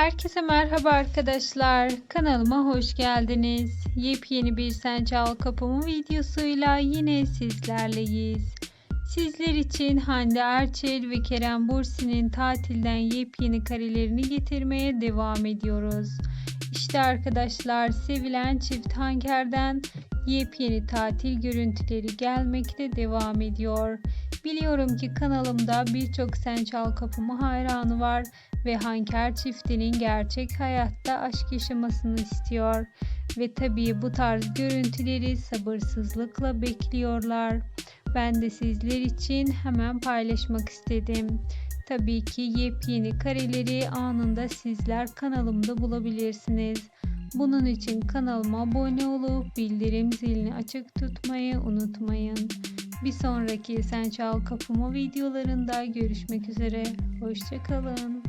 Herkese merhaba arkadaşlar. Kanalıma hoş geldiniz. Yepyeni bir Sen Çal Kapımı videosuyla yine sizlerleyiz. Sizler için Hande Erçel ve Kerem Bursi'nin tatilden yepyeni karelerini getirmeye devam ediyoruz. İşte arkadaşlar sevilen çift Hanker'den yepyeni tatil görüntüleri gelmekte devam ediyor. Biliyorum ki kanalımda birçok Sen Çal Kapımı hayranı var ve Hanker çiftinin gerçek hayatta aşk yaşamasını istiyor ve tabii bu tarz görüntüleri sabırsızlıkla bekliyorlar. Ben de sizler için hemen paylaşmak istedim. Tabii ki yepyeni kareleri anında sizler kanalımda bulabilirsiniz. Bunun için kanalıma abone olup bildirim zilini açık tutmayı unutmayın. Bir sonraki Sen Çal Kapımı videolarında görüşmek üzere. Hoşçakalın.